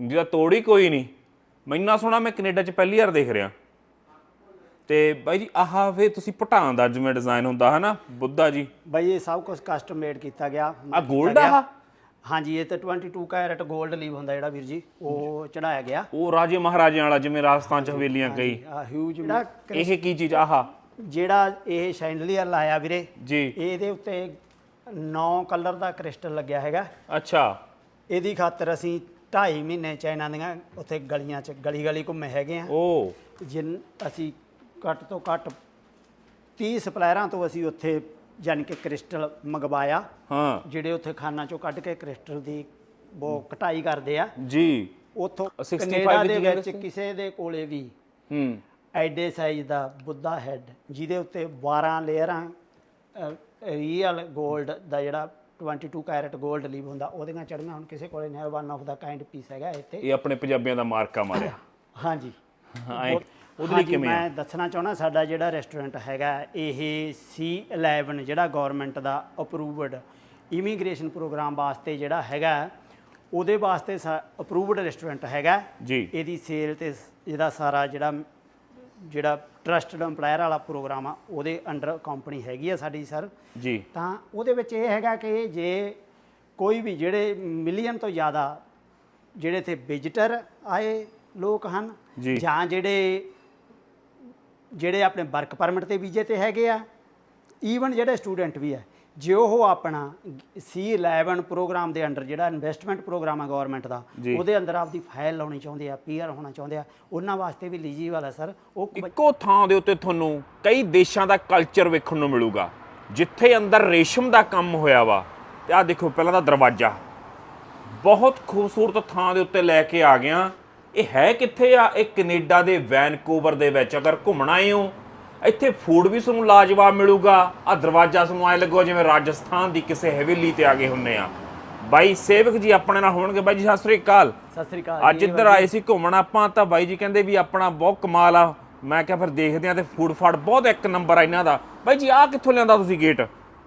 ਜਿਹਦਾ ਤੋੜ ਹੀ ਕੋਈ ਨਹੀਂ। ਮੈਨਾਂ ਸੋਹਣਾ ਮੈਂ ਕੈਨੇਡਾ 'ਚ ਪਹਿਲੀ ਵਾਰ ਦੇਖ ਰਿਹਾ। ਤੇ ਬਾਈ ਜੀ ਆਹ ਵੇ ਤੁਸੀਂ ਪਟਾਨ ਦਾ ਜਿਵੇਂ ਡਿਜ਼ਾਈਨ ਹੁੰਦਾ ਹੈ ਨਾ ਬੁੱਧਾ ਜੀ। ਬਾਈ ਇਹ ਸਭ ਕੁਝ ਕਸਟਮ ਮੇਡ ਕੀਤਾ ਗਿਆ। ਆ 골ਡ ਆ ਹਾਂਜੀ ਇਹ ਤੇ 22 ਕੈਰਟ 골ਡ ਲੀਵ ਹੁੰਦਾ ਜਿਹੜਾ ਵੀਰ ਜੀ ਉਹ ਚੜਾਇਆ ਗਿਆ। ਉਹ ਰਾਜੇ ਮਹਾਰਾਜਿਆਂ ਵਾਲਾ ਜਿਵੇਂ ਰਾਜਸਥਾਨ 'ਚ ਹਵੇਲੀਆਂ ਕਈ। ਆ ਹਿਊਜ ਜਿਹੜਾ ਇਹ ਕੀ ਚੀਜ਼ ਆਹ? ਜਿਹੜਾ ਇਹ ਸ਼ੈਂਡਲੀਅਰ ਲਾਇਆ ਵੀਰੇ ਜੀ। ਇਹਦੇ ਉੱਤੇ 9 ਕਲਰ ਦਾ ਕ੍ਰਿਸਟਲ ਲੱਗਿਆ ਹੈਗਾ। ਅੱਛਾ। ਇਹਦੀ ਖਾਤਰ ਅਸੀਂ 2.5 ਮਹੀਨੇ ਚਾਈਨਾ ਦੀਆਂ ਉੱਥੇ ਗਲੀਆਂ 'ਚ ਗਲੀ ਗਲੀ ਘੁੰਮੇ ਹੈਗੇ ਆ। ਉਹ ਜਿਨ ਅਸੀਂ ਘੱਟ ਤੋਂ ਘੱਟ 30 ਸਪਲਾਇਰਾਂ ਤੋਂ ਅਸੀਂ ਉੱਥੇ ਯਾਨੀ ਕਿ ਕ੍ਰਿਸਟਲ ਮੰਗਵਾਇਆ। ਹਾਂ। ਜਿਹੜੇ ਉੱਥੇ ਖਾਨਾ ਚੋਂ ਕੱਢ ਕੇ ਕ੍ਰਿਸਟਲ ਦੀ ਉਹ ਕਟਾਈ ਕਰਦੇ ਆ। ਜੀ। ਉੱਥੋਂ 65 ਕੈਨੇਡਾ ਦੇ ਵਿੱਚ ਕਿਸੇ ਦੇ ਕੋਲੇ ਵੀ ਹੂੰ। ਐਡੇ ਸਾਈਜ਼ ਦਾ ਬੁੱਧਾ ਹੈਡ ਜਿਹਦੇ ਉੱਤੇ 12 ਲੇਅਰਾਂ ਰੀਅਲ 골ਡ ਦਾ ਜਿਹੜਾ 22 ਕੈਰਟ 골ਡ ਲੀਵ ਹੁੰਦਾ ਉਹਦੀਆਂ ਚੜੀਆਂ ਹੁਣ ਕਿਸੇ ਕੋਲੇ ਨਹੀਂ one of the kind piece ਹੈਗਾ ਇੱਥੇ। ਇਹ ਆਪਣੇ ਪੰਜਾਬੀਆਂ ਦਾ ਮਾਰਕਾ ਮਾਰਿਆ। ਹਾਂਜੀ। ਹਾਂ ਉਹਦੇ ਲਈ ਕਿਵੇਂ ਮੈਂ ਦੱਸਣਾ ਚਾਹਣਾ ਸਾਡਾ ਜਿਹੜਾ ਰੈਸਟੋਰੈਂਟ ਹੈਗਾ ਇਹ C11 ਜਿਹੜਾ ਗਵਰਨਮੈਂਟ ਦਾ ਅਪਰੂਵਡ ਇਮੀਗ੍ਰੇਸ਼ਨ ਪ੍ਰੋਗਰਾਮ ਵਾਸਤੇ ਜਿਹੜਾ ਹੈਗਾ ਉਹਦੇ ਵਾਸਤੇ ਅਪਰੂਵਡ ਰੈਸਟੋਰੈਂਟ ਹੈਗਾ। ਜੀ। ਇਹਦੀ ਸੇਲ ਤੇ ਇਹਦਾ ਸਾਰਾ ਜਿਹੜਾ ਜਿਹੜਾ ਟਰਸਟਡ EMPLOYER ਵਾਲਾ ਪ੍ਰੋਗਰਾਮ ਆ ਉਹਦੇ ਅੰਡਰ ਕੰਪਨੀ ਹੈਗੀ ਆ ਸਾਡੀ ਸਰ ਜੀ ਤਾਂ ਉਹਦੇ ਵਿੱਚ ਇਹ ਹੈਗਾ ਕਿ ਜੇ ਕੋਈ ਵੀ ਜਿਹੜੇ ਮਿਲੀਅਨ ਤੋਂ ਜ਼ਿਆਦਾ ਜਿਹੜੇ ਇੱਥੇ ਵਿਜ਼ਿਟਰ ਆਏ ਲੋਕ ਹਨ। ਜਾਂ ਜਿਹੜੇ ਜਿਹੜੇ ਆਪਣੇ ਵਰਕ ਪਰਮਿਟ ਤੇ ਵੀਜ਼ੇ ਤੇ ਹੈਗੇ ਆ ਈਵਨ ਜਿਹੜੇ ਸਟੂਡੈਂਟ ਵੀ ਆ ਜੇ ਉਹ ਆਪਣਾ C11 ਪ੍ਰੋਗਰਾਮ ਦੇ ਅੰਡਰ ਜਿਹੜਾ ਇਨਵੈਸਟਮੈਂਟ ਪ੍ਰੋਗਰਾਮ ਆ ਗਵਰਨਮੈਂਟ ਦਾ। ਉਹਦੇ ਅੰਦਰ ਆਪਦੀ ਫਾਈਲ ਲਾਉਣੀ ਚਾਹੁੰਦੇ ਆ ਪੀਆਰ ਹੋਣਾ ਚਾਹੁੰਦੇ ਆ ਉਹਨਾਂ ਵਾਸਤੇ ਵੀ ਲੀਜੀਬਲ ਆ ਸਰ ਉਹ ਇੱਕੋ ਥਾਂ ਦੇ ਉੱਤੇ ਤੁਹਾਨੂੰ ਕਈ ਦੇਸ਼ਾਂ ਦਾ ਕਲਚਰ ਵੇਖਣ ਨੂੰ ਮਿਲੂਗਾ ਜਿੱਥੇ ਅੰਦਰ ਰੇਸ਼ਮ ਦਾ ਕੰਮ ਹੋਇਆ ਵਾ ਤੇ ਆਹ ਦੇਖੋ ਪਹਿਲਾਂ ਦਾ ਦਰਵਾਜ਼ਾ। ਬਹੁਤ ਖੂਬਸੂਰਤ ਥਾਂ ਦੇ ਉੱਤੇ ਲੈ ਕੇ ਆ ਗਿਆ। ਇਹ ਹੈ ਕਿੱਥੇ ਆ? ਇਹ ਕੈਨੇਡਾ ਦੇ ਵੈਨਕੂਵਰ ਦੇ ਵਿੱਚ ਅਗਰ ਘੁੰਮਣਾ ਆਏ ਹੋ ਇੱਥੇ ਫੂਡ ਵੀ ਤੁਹਾਨੂੰ ਲਾਜਵਾਬ ਮਿਲੂਗਾ। ਆ ਦਰਵਾਜ਼ਾ ਤੁਹਾਨੂੰ ਐ ਲੱਗੋ ਜਿਵੇਂ ਰਾਜਸਥਾਨ ਦੀ ਕਿਸੇ ਹਵੇਲੀ ਤੇ ਆ ਗਏ ਹੁੰਨੇ ਆ। ਬਾਈ ਸੇਵਕ ਜੀ ਆਪਣੇ ਨਾਲ ਹੋਣਗੇ। ਬਾਈ ਜੀ ਸਤਿ ਸ੍ਰੀ ਅਕਾਲ। ਸਤਿ ਸ੍ਰੀ ਅਕਾਲ ਅੱਜ ਇੱਧਰ ਆਏ ਸੀ ਘੁੰਮਣ ਆਪਾਂ ਤਾਂ ਬਾਈ ਜੀ ਕਹਿੰਦੇ ਵੀ ਆਪਣਾ ਬਹੁਤ ਕਮਾਲ ਆ। ਮੈਂ ਕਿਹਾ ਫਿਰ ਦੇਖਦੇ ਆ ਤੇ ਫੂਡ ਫਾੜ ਬਹੁਤ ਇੱਕ ਨੰਬਰ ਆ ਇਹਨਾਂ ਦਾ। ਬਾਈ ਜੀ ਆਹ ਕਿੱਥੋਂ ਲਿਆਂਦਾ ਤੁਸੀਂ ਗੇਟ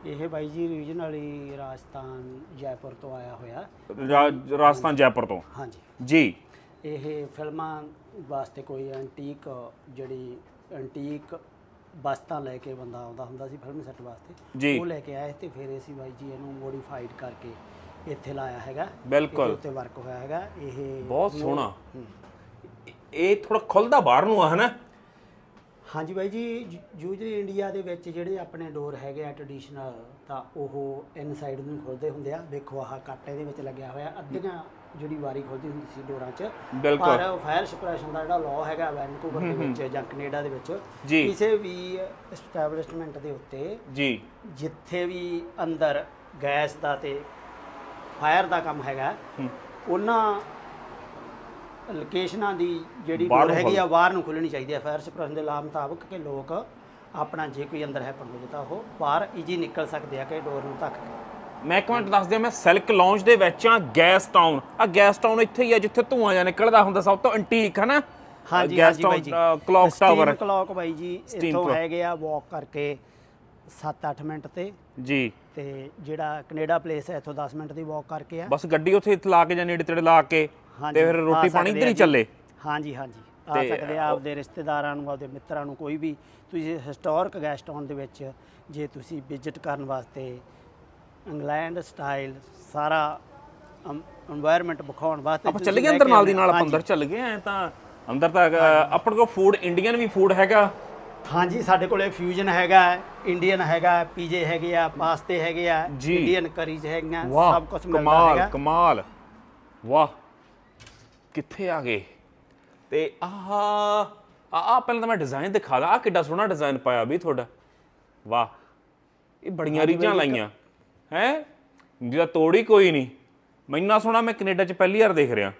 ਇਹ ਬਾਈ ਜੀ ਰੀਜਨਲੀ ਰਾਜਸਥਾਨ ਜੈਪੁਰ ਤੋਂ ਆਇਆ ਹੋਇਆ। ਰਾਜਸਥਾਨ ਜੈਪੁਰ ਤੋਂ? ਹਾਂਜੀ। ਜੀ। ਇਹ ਫਿਲਮਾਂ ਵਾਸਤੇ ਕੋਈ ਐਂਟੀਕ ਜਿਹੜੀ ਐਂਟੀਕ ਵਸਤਾਂ ਲੈ ਕੇ ਬੰਦਾ ਆਉਂਦਾ ਹੁੰਦਾ ਸੀ ਫਿਲਮ ਸੈੱਟ ਵਾਸਤੇ। ਉਹ ਲੈ ਕੇ ਆਏ ਤੇ ਫਿਰ ਅਸੀਂ ਬਾਈ ਜੀ ਇਹਨੂੰ ਮੋਡੀਫਾਈਡ ਕਰਕੇ ਇੱਥੇ ਲਾਇਆ ਹੈਗਾ। ਬਿਲਕੁਲ। ਉੱਤੇ ਵਰਕ ਹੋਇਆ ਹੈਗਾ। ਇਹ ਬਹੁਤ ਸੋਹਣਾ। ਇਹ ਥੋੜਾ ਖੁੱਲਦਾ ਬਾਹਰ ਨੂੰ ਆ ਹਨਾ? ਹਾਂਜੀ ਬਾਈ ਜੀ ਯੂਜਲੀ ਇੰਡੀਆ ਦੇ ਵਿੱਚ ਜਿਹੜੇ ਆਪਣੇ ਡੋਰ ਹੈਗੇ ਆ ਟ੍ਰੈਡੀਸ਼ਨਲ ਤਾਂ ਉਹ ਇਨਸਾਈਡ ਨੂੰ ਖੁੱਲਦੇ ਹੁੰਦੇ ਆ। ਦੇਖੋ ਆਹ ਕੱਟ ਇਹਦੇ ਵਿੱਚ ਲੱਗਿਆ ਹੋਇਆ। ਅੱਧੀਆਂ ਜਿਹੜੀ ਵਾਰੀ ਖੁੱਲਦੀ ਹੁੰਦੀ ਸੀ ਡੋਰਾਂ 'ਚ। ਪਰ ਫਾਇਰ ਸਪਰੈਸ਼ਨ ਦਾ ਜਿਹੜਾ ਲਾਅ ਹੈਗਾ ਵੈਨਕੂਵਰ ਦੇ ਵਿੱਚ ਜਾਂ ਕੈਨੇਡਾ ਦੇ ਵਿੱਚ। ਕਿਸੇ ਵੀ ਐਸਟੈਬਲਿਸ਼ਮੈਂਟ ਦੇ ਉੱਤੇ ਜੀ। ਜਿੱਥੇ ਵੀ ਅੰਦਰ ਗੈਸ ਦਾ ਤੇ ਫਾਇਰ ਦਾ ਕੰਮ ਹੈਗਾ ਉਹਨਾਂ ਲੋਕੇਸ਼ਨਾਂ ਦੀ ਜਿਹੜੀ ਡੋਰ ਹੈਗੀ ਆ ਬਾਹਰ ਨੂੰ ਖੁੱਲਣੀ ਚਾਹੀਦੀ ਹੈ ਫਾਇਰ ਸਪਰੈਸ਼ਨ ਦੇ ਲਾਅ ਮੁਤਾਬਕ ਕਿ ਲੋਕ ਆਪਣਾ ਜੇ ਕੋਈ ਅੰਦਰ ਹੈ ਹੋ ਜਾਂਦਾ ਉਹ ਬਾਹਰ ਈਜੀ ਨਿਕਲ ਸਕਦੇ ਆ ਕਿ ਡੋਰ ਨੂੰ ਧੱਕ ਕੇ। ਮੈਂ ਇੱਕ ਮਿੰਟ ਦੱਸ ਦਿਆਂ ਮੈਂ ਸਿਲਕ ਲੌਂਜ ਦੇ ਵਿੱਚ ਆ ਗੈਸ ਟਾਊਨ ਆ ਗੈਸ ਟਾਊਨ ਇੱਥੇ ਹੀ ਆ ਜਿੱਥੇ ਧੂਆਂ ਜਾਂ ਨਿਕਲਦਾ ਹੁੰਦਾ ਸਭ ਤੋਂ ਐਂਟੀਕ ਹਨਾ ਹਾਂਜੀ ਗੈਸ ਹਾਂਜੀ ਬਾਈ ਜੀ। ਕਲੌਕ ਟਾਵਰ ਕਲੌਕ ਬਾਈ ਜੀ Steam ਇੱਥੋਂ clock। ਹੈਗੇ ਆ ਵਾਕ ਕਰਕੇ 7-8 ਮਿੰਟ ਤੇ। ਜੀ। ਤੇ ਜਿਹੜਾ ਕੈਨੇਡਾ ਪਲੇਸ ਹੈ ਇੱਥੋਂ 10 ਮਿੰਟ ਦੀ ਵਾਕ ਕਰਕੇ ਆ। ਬਸ ਗੱਡੀ ਉੱਥੇ ਇੱਥੇ ਲਾ ਕੇ ਜਾਂ ਨੇੜੇ ਤੇੜੇ ਲਾ ਕੇ ਤੇ ਫਿਰ ਆ ਰੋਟੀ ਪਾਣੀ ਸਕਦੇ ਇੱਧਰ ਹੀ ਆ ਜੀ। ਚੱਲੇ। ਹਾਂਜੀ ਹਾਂਜੀ। ਆ ਤੇ ਸਕਦੇ ਆ ਆਪਦੇ ਰਿਸ਼ਤੇਦਾਰਾਂ ਨੂੰ ਆਪਦੇ ਮਿੱਤਰਾਂ ਨੂੰ ਕੋਈ ਵੀ ਤੁਸੀਂ ਹਿਸਟੋਰਿਕ ਗੈਸਟ ਟਾਊਨ ਦੇ ਵਿੱਚ ਜੇ ਤੁਸੀਂ ਵਿਜ਼ਿਟ ਕਰਨ ਵਾਸਤੇ ਇੰਗਲੈਂਡ ਸਟਾਈਲ ਸਾਰਾ এনवायरमेंट ਵਿਖਾਉਣ ਵਾਸਤੇ ਆਪਾਂ ਚੱਲ ਗਏ ਅੰਦਰ ਨਾਲ ਦੀ ਨਾਲ ਅੰਦਰ ਚੱਲ ਗਏ ਐ ਤਾਂ ਅੰਦਰ ਤਾਂ ਆਪਣੇ ਕੋਲ ਫੂਡ ਇੰਡੀਅਨ ਵੀ ਫੂਡ ਹੈਗਾ। ਹਾਂਜੀ ਸਾਡੇ ਕੋਲੇ ਫਿਊਜ਼ਨ ਹੈਗਾ ਇੰਡੀਅਨ ਹੈਗਾ ਪੀਜੇ ਹੈਗੇ ਆ ਪਾਸਤੇ ਹੈਗੇ ਆ ਇੰਡੀਅਨ ਕਰੀਜ਼ ਹੈਗੀਆਂ ਸਭ ਕੁਝ ਮਿਲਦਾ ਹੈਗਾ। ਕਮਾਲ। ਕਮਾਲ ਵਾਹ ਕਿੱਥੇ ਆ ਗਏ? ਤੇ ਆਹ ਆ ਪਹਿਲਾਂ ਤਾਂ ਮੈਂ ਡਿਜ਼ਾਈਨ ਦਿਖਾ ਲਾ ਆ ਕਿੱਡਾ ਸੋਹਣਾ ਡਿਜ਼ਾਈਨ ਪਾਇਆ ਵੀ ਤੁਹਾਡਾ। ਵਾਹ ਇਹ ਬੜੀਆਂ ਰੀਝਾਂ ਲਾਈਆਂ। ਹੈ? ਜਿਹਦਾ ਤੋੜ ਹੀ ਕੋਈ ਨਹੀਂ। ਮੈਨਾਂ ਸੋਹਣਾ ਮੈਂ ਕੈਨੇਡਾ 'ਚ ਪਹਿਲੀ ਵਾਰ ਦੇਖ ਰਿਹਾ।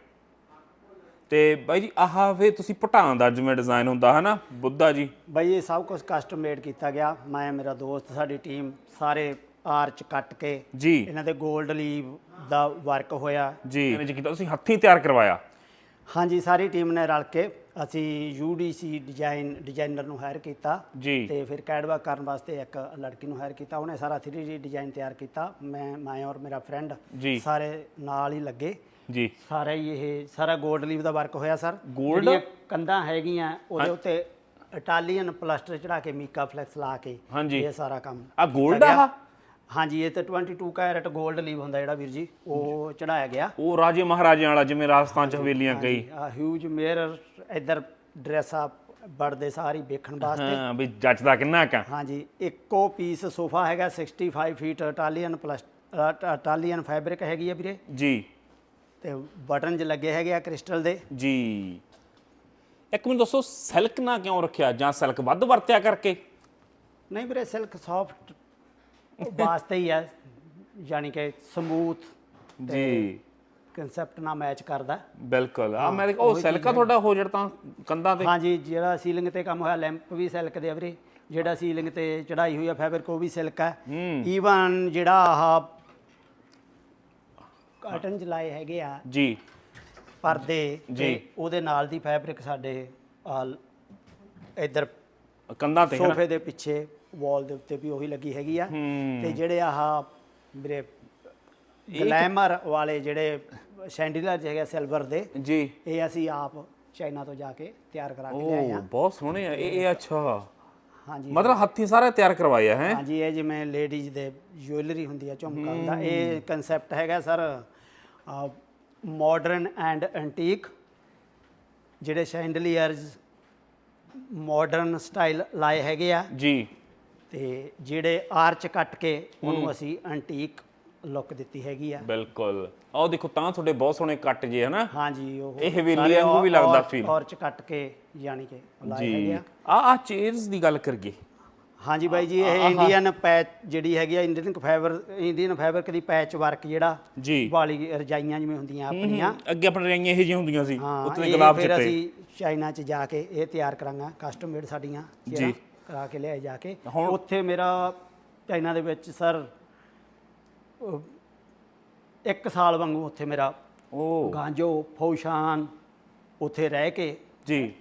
ਤੇ ਬਾਈ ਜੀ ਆਹ ਵੇ ਤੁਸੀਂ ਪਟਾਨ ਦਾ ਜਿਵੇਂ ਡਿਜ਼ਾਈਨ ਹੁੰਦਾ ਹੈ ਨਾ ਬੁੱਧਾ ਜੀ। ਬਈ ਇਹ ਸਭ ਕੁਝ ਕਸਟਮ ਮੇਡ ਕੀਤਾ ਗਿਆ। ਮੈਂ ਮੇਰਾ ਦੋਸਤ ਸਾਡੀ ਟੀਮ ਸਾਰੇ ਆਰਚ ਕੱਟ ਕੇ ਜੀ। ਇਹਨਾਂ ਦੇ 골ਡ ਲੀਵ ਦਾ ਵਰਕ ਹੋਇਆ। ਜੀ। ਇਹਨੇ ਜੀ ਕੀਤਾ ਤੁਸੀਂ ਹੱਥੀਂ ਤਿਆਰ ਕਰਵਾਇਆ। ਹਾਂਜੀ ਸਾਰੀ ਟੀਮ ਨੇ ਰਲ ਕੇ ਅਸੀਂ UDC ਡਿਜ਼ਾਈਨ ਡਿਜ਼ਾਈਨਰ ਨੂੰ ਹਾਇਰ ਕੀਤਾ ਜੀ ਤੇ ਫਿਰ ਕੈਡਵਾ ਕਰਨ ਵਾਸਤੇ ਇੱਕ ਲੜਕੀ ਨੂੰ ਹਾਇਰ ਕੀਤਾ ਉਹਨੇ ਸਾਰਾ 3D ਡਿਜ਼ਾਈਨ ਤਿਆਰ ਕੀਤਾ ਮੈਂ ਮੈਂ ਔਰ ਮੇਰਾ ਫਰੈਂਡ। ਸਾਰੇ ਨਾਲ ਹੀ ਲੱਗੇ ਜੀ ਸਾਰਾ ਹੀ ਇਹ ਸਾਰਾ 골ਡ ਲੀਵ ਦਾ ਵਰਕ ਹੋਇਆ ਸਰ? ਜਿਹੜੀਆਂ ਕੰਧਾਂ ਹੈਗੀਆਂ ਉਹਦੇ ਉੱਤੇ ਇਟਾਲੀਅਨ ਪਲਾਸਟਰ ਚੜਾ ਕੇ ਮੀਕਾ ਫਲੈਕਸ ਲਾ ਕੇ। ਇਹ ਸਾਰਾ ਕੰਮ ਆ 골ਡ ਆ? ਹਾਂਜੀ ਇਹ ਤੇ 22 ਕੈਰਟ 골ਡ ਲੀਵ ਹੁੰਦਾ ਜਿਹੜਾ ਵੀਰ ਜੀ ਉਹ ਚੜਾਇਆ ਗਿਆ। ਉਹ ਰਾਜੇ ਮਹਾਰਾਜਿਆਂ ਵਾਲਾ ਜਿਵੇਂ ਰਾਜਸਥਾਨ ਚ ਹਵੇਲੀਆਂ ਕਈ। ਆ ਹਿਊਜ ਮਿਰਰ ਇੱਧਰ ਡਰੈਸ ਆ ਬੜਦੇ ਸਾਰੀ ਵੇਖਣ ਵਾਸਤੇ। ਹਾਂ ਵੀ ਜੱਜਦਾ ਕਿੰਨਾ ਕਾ ਹਾਂਜੀ ਇੱਕੋ ਪੀਸ ਸੋਫਾ ਹੈਗਾ 65 feet Italian plus Italian fabric ਹੈਗੀ ਆ ਵੀਰੇ। ਜੀ। ਤੇ ਬਟਨ ਜ ਲੱਗੇ ਹੈਗੇ ਆ ਕ੍ਰਿਸਟਲ ਦੇ। ਜੀ। ਇੱਕ ਮੈਨੂੰ ਦੱਸੋ ਸਿਲਕ ਨਾ ਕਿਉਂ ਰੱਖਿਆ ਜਾਂ ਸਿਲਕ ਵੱਧ ਵਰਤਿਆ ਕਰਕੇ? ਨਹੀਂ ਵੀਰੇ ਸਿਲਕ ਸੌਫਟ ਵਾਸਤੇ ਹੀ ਹੈ ਯਾਨੀ ਕਿ ਸਮੂਥ ਜੀ। ਕਨਸੈਪਟ ਨਾਲ ਮੈਚ ਕਰਦਾ। ਬਿਲਕੁਲ। ਆ ਮੈਂ ਉਹ ਸਿਲਕ ਤੁਹਾਡਾ ਹੋ ਜੜ ਤਾਂ ਕੰਧਾਂ ਤੇ। ਹਾਂਜੀ ਜਿਹੜਾ ਸੀਲਿੰਗ ਤੇ ਕੰਮ ਹੋਇਆ ਲੈਂਪ ਵੀ ਸਿਲਕ ਦੇ ਵੀਰੇ। ਜਿਹੜਾ ਸੀਲਿੰਗ ਤੇ ਚੜਾਈ ਹੋਈ ਆ ਫੈਬਰਿਕ ਉਹ ਵੀ ਸਿਲਕ ਹੈ। ਈਵਨ ਜਿਹੜਾ ਆਹ ਕਾਟਨ ਜਲਾਏ ਹੈਗੇ ਆ ਜੀ। ਪਰਦੇ ਜੀ। ਉਹਦੇ ਨਾਲ ਦੀ ਫੈਬਰਿਕ ਸਾਡੇ ਆ ਇਧਰ ਕੰਧਾਂ ਤੇ ਸੋਫੇ ਦੇ ਪਿੱਛੇ ਵਾਲ ਦੇ ਉੱਤੇ ਵੀ ਉਹੀ ਲੱਗੀ ਹੈਗੀ ਆ। ਤੇ ਜਿਹੜੇ ਆਹ ਮੇਰੇ ਗਲੈਮਰ ਵਾਲੇ ਜਿਹੜੇ ਸ਼ੈਂਡੀਲਰ ਹੈਗੇ ਸਿਲਵਰ ਦੇ ਜੀ। ਇਹ ਅਸੀਂ ਆਪ ਚਾਈਨਾ ਤੋਂ ਜਾ ਕੇ ਤਿਆਰ ਕਰਾ ਕੇ ਲਿਆਏ ਆ। ਬਹੁਤ ਸੋਹਣੇ ਆ। ਇਹ ਇਹ ਅੱਛਾ। ਹਾਂਜੀ। ਮਤਲਬ ਹੱਥੀ ਸਾਰਾ ਤਿਆਰ ਕਰਵਾਇਆ ਹੈ। ਹਾਂਜੀ ਇਹ ਜਿਵੇਂ ਲੇਡੀਜ਼ ਦੇ ਜੁਐਲਰੀ ਹੁੰਦੀ ਆ ਝੁਮਕਾ ਹੁੰਦਾ ਇਹ ਕਨਸੈਪਟ ਹੈਗਾ ਸਰ ਮਾਡਰਨ ਐਂਡ ਐਂਟੀਕ ਜਿਹੜੇ ਸ਼ੈਂਡਲੀਅਰਸ ਮਾਡਰਨ ਸਟਾਈਲ ਲਾਏ ਹੈਗੇ ਆ। ਜੀ। ਤੇ ਜਿਹੜੇ ਆਰਚ ਕੱਟ ਕੇ ਉਹਨੂੰ ਅਸੀਂ ਐਂਟੀਕ ਲੁੱਕ ਦਿੱਤੀ ਹੈਗੀ ਆ। ਬਿਲਕੁਲ। ਆਹ ਦੇਖੋ ਤਾਂ ਤੁਹਾਡੇ ਬਹੁਤ ਸੋਹਣੇ ਕੱਟ ਜੇ ਹਨਾ? ਹਾਂਜੀ ਉਹ ਇਹ ਹਵੇਲੀ ਵਾਂਗੂ ਵੀ ਲੱਗਦਾ feel। ਔਰਚ ਕੱਟ ਕੇ ਯਾਨੀ ਕਿ ਹੈਗੇ ਜੀ। ਆ। ਆ ਚੇਅਰਸ ਦੀ ਗੱਲ ਕਰੀਏ। ਹਾਂਜੀ ਬਾਈ ਜੀ ਇਹ ਇੰਡੀਅਨ ਪੈਚ ਜਿਹੜੀ ਹੈਗੀ ਆ ਇੰਡੀਅਨ ਫਾਈਬਰ ਇੰਡੀਅਨ ਫੈਬਰਿਕ ਦੀ ਪੈਚ ਵਰਕ ਜਿਹੜਾ ਜੀ। ਵਾਲੀ ਰਜਾਈਆਂ ਜਿਵੇਂ ਹੁੰਦੀਆਂ ਆਪਣੀਆਂ। ਅੱਗੇ ਆਪਣੇ ਰਹੀਆਂ ਇਹ ਜਿਹੀਆਂ ਹੁੰਦੀਆਂ ਸੀ ਉੱਤੇ ਗੁਲਾਬ ਫਿਰ ਚਿੱਟੇ। ਅਸੀਂ ਚਾਈਨਾ 'ਚ ਜਾ ਕੇ ਇਹ ਤਿਆਰ ਕਰਾਂਗਾ ਕਸਟਮ ਮੇਡ ਸਾਡੀਆਂ ਜੀ। ਕਰਾ ਕੇ ਲਿਆਏ ਜਾ ਕੇ। ਹੁਣ- ਉੱਥੇ ਮੇਰਾ ਚਾਈਨਾ ਦੇ ਵਿੱਚ ਸਰ ਅਹ, ਇੱਕ ਸਾਲ ਵਾਂਗੂ ਉੱਥੇ ਮੇਰਾ ਉਹ ਗਾਂਜੋ ਫੌਸ਼ਾਨ ਉੱਥੇ ਰਹਿ ਕੇ ਜੀ।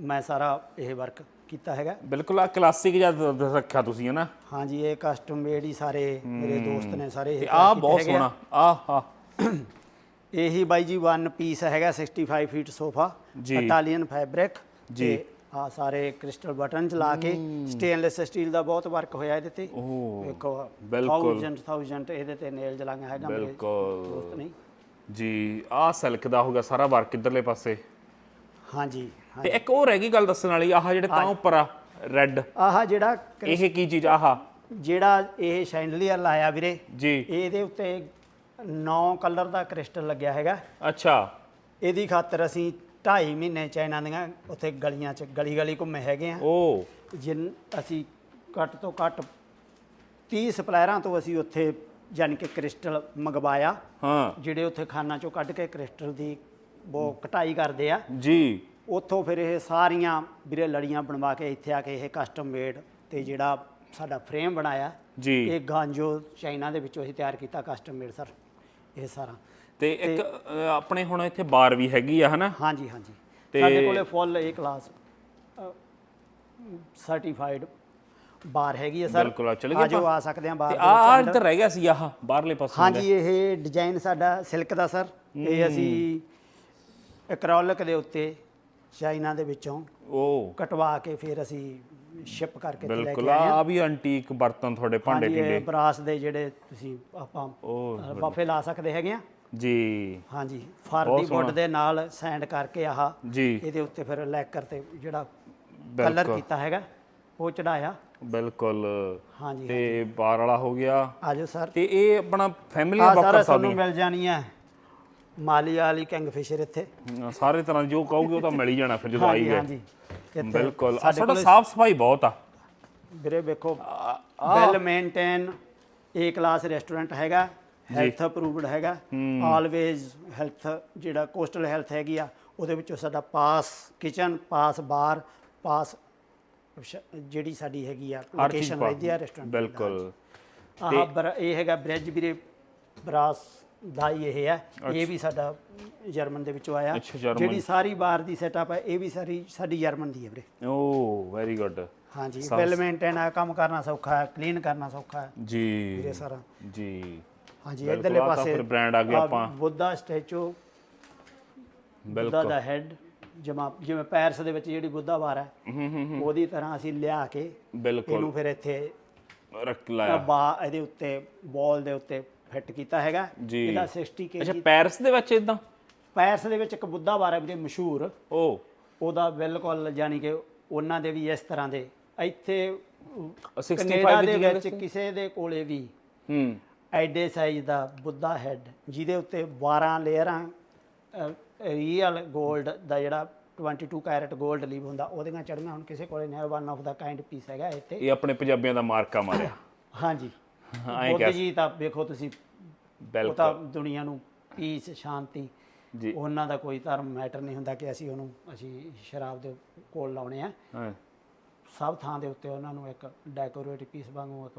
ਮੈਂ ਸਾਰਾ ਇਹ ਵਰਕ ਕੀਤਾ ਹੈਗਾ। ਬਿਲਕੁਲ ਆ ਕਲਾਸਿਕ ਜਦ ਰੱਖਿਆ ਤੁਸੀਂ ਹਨਾ। ਹਾਂਜੀ ਇਹ ਕਸਟਮ ਮੇਡ ਹੀ ਸਾਰੇ ਮੇਰੇ ਦੋਸਤ ਨੇ ਸਾਰੇ ਇਹ ਤੇ ਤਿਆਰ ਆ ਕੀਤੇ ਬਹੁਤ ਹੈਗੇ। ਸੋਹਣਾ। ਆ ਇਹੀ ਬਾਈ ਜੀ ਵਨ ਪੀਸ ਹੈਗਾ 65 ਫੀਟ ਸੋਫਾ ਜੀ। ਇਟਾਲੀਅਨ ਫੈਬਰਿਕ ਜੀ। ਆ ਸਾਰੇ ਕ੍ਰਿਸਟਲ ਬਟਨ ਲਾ ਕੇ ਸਟੇਨਲੈਸ ਸਟੀਲ ਦਾ ਬਹੁਤ ਵਰਕ ਹੋਇਆ ਇਹਦੇ ਤੇ। ਦੇਖੋ ਬਿਲਕੁਲ। 1000 1000 ਇਹਦੇ ਤੇ ਨੇਲ ਜਲਾਂਗਾ ਹੈਗਾ ਮੇਰੇ ਬਿਲਕੁਲ। ਦੋਸਤ ਨੇ ਜੀ ਆ ਸਿਲਕ ਦਾ ਹੋਗਾ ਸਾਰਾ ਵਰਕ ਇਧਰਲੇ ਪਾਸੇ। ਹਾਂਜੀ ਤੇ ਇੱਕ ਹੋਰ ਹੈਗੀ ਗੱਲ ਦੱਸਣ ਵਾਲੀ ਆਹ ਜਿਹੜੇ ਤਾਂ ਉੱਪਰ ਆ ਰੈੱਡ ਆਹ ਜਿਹੜਾ ਇਹ ਕੀ ਚੀਜ਼ ਆਹ। ਜਿਹੜਾ ਇਹ ਸ਼ੈਂਡਲੀਅਰ ਲਾਇਆ ਵੀਰੇ ਜੀ। ਇਹਦੇ ਉੱਤੇ 9 ਕਲਰ ਦਾ ਕ੍ਰਿਸਟਲ ਲੱਗਿਆ ਹੈਗਾ। ਅੱਛਾ। ਇਹਦੀ ਖਾਤਰ ਅਸੀਂ 2.5 ਮਹੀਨੇ ਚਾਈਨਾ ਦੀਆਂ ਉੱਥੇ ਗਲੀਆਂ 'ਚ ਗਲੀ ਗਲੀ ਘੁੰਮੇ ਹੈਗੇ ਆ। ਉਹ ਜਿਨ ਅਸੀਂ ਘੱਟ ਤੋਂ ਘੱਟ 30 ਸਪਲਾਇਰਾਂ ਤੋਂ ਅਸੀਂ ਉੱਥੇ ਯਾਨੀ ਕਿ ਕ੍ਰਿਸਟਲ ਮੰਗਵਾਇਆ। ਹਾਂ। ਜਿਹੜੇ ਉੱਥੇ ਖਾਨਾ ਚੋਂ ਕੱਢ ਕੇ ਕ੍ਰਿਸਟਲ ਦੀ ਉਹ ਕਟਾਈ ਕਰਦੇ ਆ। ਜੀ। ਉੱਥੋਂ ਫਿਰ ਇਹ ਸਾਰੀਆਂ ਵੀਰੇ ਲੜੀਆਂ ਬਣਵਾ ਕੇ ਇੱਥੇ ਆ ਕੇ ਇਹ ਕਸਟਮ ਮੇਡ ਤੇ ਜਿਹੜਾ ਸਾਡਾ ਫਰੇਮ ਬਣਾਇਆ। ਜੀ। ਇਹ ਗਾਂਜੋ ਚਾਈਨਾ ਦੇ ਵਿੱਚੋਂ ਅਸੀਂ ਤਿਆਰ ਕੀਤਾ ਕਸਟਮ ਮੇਡ ਸਰ ਇਹ ਸਾਰਾ। ਤੇ ਇੱਕ ਅ, ਆਪਣੇ ਹੁਣ ਇੱਥੇ ਬਾਰ ਵੀ ਹੈਗੀ ਆ ਹਨਾ? ਹਾਂਜੀ ਹਾਂਜੀ। ਤੇ- ਸਾਡੇ ਕੋਲੇ ਫੁੱਲ ਏ ਕਲਾਸ ਸਰਟੀਫਾਈਡ ਬਾਰ ਹੈਗੀ ਹੈ ਸਰ ਬਿਲਕੁਲ, ਆ ਚਲੇ ਗਏ ਆਜੋ ਆਪਾਂ? ਆ ਸਕਦੇ ਆ ਬਾਰ ਤੇ ਆ ਆ ਇੱਧਰ ਰਹਿ ਗਿਆ ਸੀ ਆਹ ਬਾਹਰਲੇ ਪਾਸੇ ਹਾਂਜੀ ਇਹ ਡਿਜ਼ਾਈਨ ਸਾਡਾ ਸਿਲਕ ਦਾ ਸਰ ਇਹ ਅਸੀਂ ਐਕ੍ਰੋਲਿਕ ਦੇ ਉੱਤੇ ਚਾਈਨਾ ਦੇ ਵਿੱਚੋਂ ਉਹ ਕਟਵਾ ਕੇ ਫਿਰ ਅਸੀਂ ਸ਼ਿਪ ਕਰਕੇ ਤੇ ਲੈ ਬਿਲਕੁਲ ਕੇ ਆਏ ਆ ਵੀ ਐਂਟੀਕ ਬਰਤਨ ਤੁਹਾਡੇ ਭਾਂਡੇ ਹਾਂਜੀ ਇਹ ਟਿੰਡੇ ਬਰਾਸ ਦੇ ਜਿਹੜੇ ਤੁਸੀਂ ਆਪਾਂ ਉਹ ਬਾਫੇ ਲਾ ਸਕਦੇ ਹੈਗੇ ਆ। ਜੀ। ਹਾਂਜੀ ਫਰ ਬਹੁਤ ਦੀ ਵੁੱਡ ਦੇ ਨਾਲ ਸੈਂਡ ਕਰਕੇ ਆਹ ਜੀ। ਇਹਦੇ ਉੱਤੇ ਫਿਰ ਲੈਕਰ ਤੇ ਜਿਹੜਾ ਕਲਰ ਬਿਲਕੁਲ। ਕੀਤਾ ਹੈਗਾ ਉਹ ਚੜਾਇਆ। ਬਿਲਕੁਲ। ਹਾਂਜੀ ਤੇ ਬਾਰ ਵਾਲਾ ਹੋ ਗਿਆ। ਆਜੋ ਸਰ। ਤੇ ਇਹ ਆਪਣਾ ਫੈਮਿਲੀ ਆ ਬਾਕਰ ਸਾਰਾ ਤੁਹਾਨੂੰ ਮਿਲ ਜਾਣੀ ਹੈ। ਮਾਲੀ ਵਾਲੀ ਕਿੰਗਫਿਸ਼ਰ ਇੱਥੇ। ਸਾਰੇ ਤਰ੍ਹਾਂ ਜੋ ਕਹੋਗੇ ਉਹ ਤਾਂ ਮਿਲ ਹੀ ਜਾਣਾ ਫਿਰ ਜਦੋਂ ਆਈ ਹਾਂਜੀ ਗਏ ਹਾਂਜੀ। ਇੱਥੇ ਬਿਲਕੁਲ। ਆ ਸਾਡੇ ਤੁਹਾਡਾ ਸਾਫ਼ ਸਫ਼ਾਈ ਬਹੁਤ ਆ। ਵੀਰੇ ਵੇਖੋ well maintain A class restaurant ਹੈਗਾ। ਹੈਲਥ ਅਪਰੂਵਡ ਹੈਗਾ। ਆਲਵੇਜ਼ ਹੈਲਥ ਜਿਹੜਾ ਕੋਸਟਲ ਹੈਲਥ ਹੈਗੀ ਆ ਉਹਦੇ ਵਿੱਚੋਂ ਸਾਡਾ ਪਾਸ ਕਿਚਨ ਪਾਸ ਬਾਰ ਪਾਸ ਜਿਹੜੀ ਸਾਡੀ ਹੈਗੀ ਆ ਲੋਕੇਸ਼ਨ ਰਹਿੰਦੀ ਆ ਰੈਸਟੋਰੈਂਟ ਬਿਲਕੁਲ। ਆਹ ਬਰ ਇਹ ਹੈਗਾ ਬ੍ਰਿਜ ਵੀਰੇ ਬਰਾਸ ਦਾ ਹੀ ਇਹ ਹੈ ਇਹ ਵੀ ਸਾਡਾ ਜਰਮਨ ਦੇ ਵਿੱਚੋਂ ਆਇਆ। ਜਿਹੜੀ ਸਾਰੀ ਬਾਰ ਦੀ ਸੈਟਅਪ ਹੈ ਇਹ ਵੀ ਸਾਰੀ ਸਾਡੀ ਜਰਮਨ ਦੀ ਹੈ ਵੀਰੇ। ਓ ਵੈਰੀ ਗੁੱਡ ਹਾਂਜੀ ਵੈਲ ਮੇਨਟੇਨ ਆ ਕੰਮ ਕਰਨਾ ਸੌਖਾ ਹੈ ਕਲੀਨ ਕਰਨਾ ਸੌਖਾ ਹੈ। ਜੀ। ਵੀਰੇ ਸਾਰਾ। ਜੀ। ਹਾਂਜੀ ਬਿਲਕੁਲ, ਇਧਰਲੇ ਆਹ ਤਾਂ ਪਾਸੇ ਫਿਰ brand ਆ ਗਿਆ ਆਹ ਆਪਾਂ। ਬੁੱਧਾ ਸਟੈਚੂ ਬੁੱਧਾ ਦਾ ਹੈਡ ਜਿਵੇਂ ਜਿਵੇਂ ਪੈਰਸ ਦੇ ਵਿੱਚ ਜਿਹੜੀ ਬੁੱਧਾ ਵਾਰ ਹੈ ਹੂੰ ਹੂੰ ਉਹਦੀ ਤਰ੍ਹਾਂ ਅਸੀਂ ਲਿਆ ਕੇ ਬਿਲਕੁਲ। ਇਹਨੂੰ ਫਿਰ ਇੱਥੇ ਰੱਖ ਲਾਇਆ। ਬਾ ਇਹਦੇ ਉੱਤੇ ਬਾਲ ਦੇ ਉੱਤੇ ਫਿੱਟ ਕੀਤਾ ਹੈਗਾ। ਜੀ। ਇਹਦਾ 60 ਅੱਛਾ ਕੇਜੀ ਪੈਰਿਸ ਦੇ ਵਿੱਚ ਇਦਾਂ ਪੈਰਸ ਦੇ ਵਿੱਚ ਇੱਕ ਬੁੱਧਾ ਵਾਰ ਹੈ ਵੀਰੇ ਮਸ਼ਹੂਰ। ਉਹ ਉਹਦਾ ਬਿਲਕੁਲ ਯਾਨੀ ਕਿ ਉਹਨਾਂ ਦੇ ਵੀ ਇਸ ਤਰ੍ਹਾਂ ਦੇ। ਇੱਥੇ 65 ਕੈਨੇਡਾ ਦੇ ਵਿੱਚ ਵਿੱਚ ਕਿਸੇ ਦੇ ਕੋਲੇ ਵੀ ਹੂੰ। ਐਡੇ ਸਾਈਜ਼ ਦਾ ਬੁੱਧਾ ਹੈਡ ਜਿਹਦੇ ਉੱਤੇ 12 ਲੇਅਰਾਂ ਰੀਅਲ 골ਡ ਦਾ ਜਿਹੜਾ 22 ਕੈਰਟ 골ਡ ਲੀਵ ਹੁੰਦਾ ਉਹਦੀਆਂ ਚੜੀਆਂ ਹੁਣ ਕਿਸੇ ਕੋਲੇ ਨਹੀਂ one of the kind piece ਹੈਗਾ ਇੱਥੇ ਇਹ ਆਪਣੇ ਪੰਜਾਬੀਆਂ ਦਾ ਮਾਰਕਾ ਮਾਰਿਆ। ਹਾਂਜੀ। ਹਾਂ, ਕਹਿ- ਜੀ ਤਾਂ ਵੇਖੋ ਤੁਸੀਂ ਉਹ ਬਿਲਕੁਲ। ਤਾਂ ਦੁਨੀਆ ਨੂੰ ਪੀਸ ਸ਼ਾਂਤੀ ਜੀ। ਉਹਨਾਂ ਦਾ ਕੋਈ ਧਰਮ ਮੈਟਰ ਨਹੀਂ ਹੁੰਦਾ ਕਿ ਅਸੀਂ ਉਹਨੂੰ ਅਸੀਂ ਸ਼ਰਾਬ ਦੇ ਕੋਲ ਲਾਉਣੇ ਆ। ਹਾਂ। ਸਭ ਥਾਂ ਦੇ ਉੱਤੇ ਉਹਨਾਂ ਨੂੰ ਇੱਕ ਡੈਕੋਰੇਟਿਵ ਪੀਸ ਵਾਂਗੂ ਇੱਕ